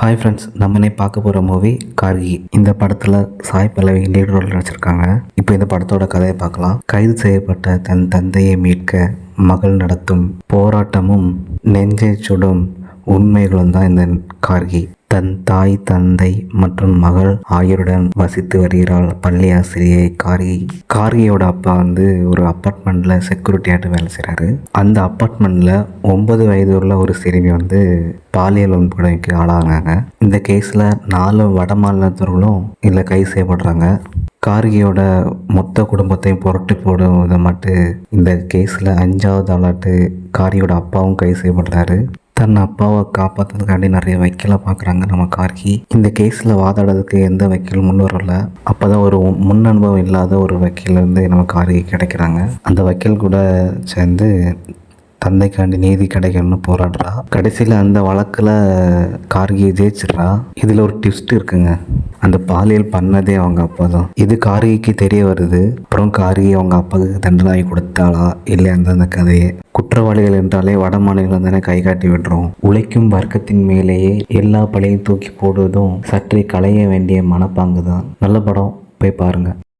Hi friends நம்மனே பார்க்க போகிற movie Gargi. இந்த படத்தில் சாய் பல்லவி லீட் ரோல் நடிச்சிருக்காங்க. இப்போ இந்த படத்தோட கதையை பார்க்கலாம். கைது செய்யப்பட்ட தன் தந்தையை மீட்க மகள் நடத்தும் போராட்டமும் நெஞ்சை சுடும் உண்மைகளும் தான் இந்த கார்கி. தன் தாய் தந்தை மற்றும் மகள் ஆகியோருடன் வசித்து வருகிறாள். பள்ளி ஆசிரியை கார்கி கார்கியோட அப்பா வந்து ஒரு அப்பார்ட்மெண்ட்டில் செக்யூரிட்டியாட்டு வேலை செய்கிறாரு அந்த அப்பார்ட்மெண்ட்டில் ஒன்பது வயது உள்ள ஒரு சிறுமி வந்து பாலியல் வன்கொடுமைக்கு ஆளாகிறாங்க இந்த கேஸில் நாலு வட மாநிலத்தவர்களும் இதில் கைது செய்யப்படுறாங்க. கார்கியோட மொத்த குடும்பத்தையும் புரட்டி போடும் விதமாட்டு இந்த கேஸில் அஞ்சாவது ஆளாட்டு காரியோட அப்பாவும் கைது செய்யப்படுறாரு. தன் அப்பாவை காப்பாற்றுறதுக்காண்டி நிறைய வக்கீலை பார்க்குறாங்க நம்ம கார்கி. இந்த கேஸில் வாதாடுறதுக்கு எந்த வக்கீல் முன் வரல அப்போ தான் ஒரு முன் அனுபவம் இல்லாத ஒரு வக்கீல் வந்து நம்ம கார்கி கிடைக்கிறாங்க. அந்த வக்கீல் கூட சேர்ந்து தந்தைக்காண்டி நீதி கிடைக்கணும்னு போராடுறா. கடைசியில் அந்த வழக்கில் கார்கியை ஜெயிச்சிடுறா. இதில் ஒரு ட்விஸ்ட் இருக்குங்க. அந்த பாலியல் பண்ணதே அவங்க அப்பா தான். இது கார்கிக்கு தெரிய வருது. அப்புறம் கார்கி அவங்க அப்பாவுக்கு தண்டனை கொடுத்தாளா? இல்லை அந்தந்த கதையை. குற்றவாளிகள் என்றாலே வட மாநிலம் தானே கை காட்டி விடுறோம். உழைக்கும் வர்க்கத்தின் மேலேயே எல்லா பழையும் தூக்கி போடுவதும் சற்றே களைய வேண்டிய மனப்பாங்கு தான் நல்ல படம் போய் பாருங்கள்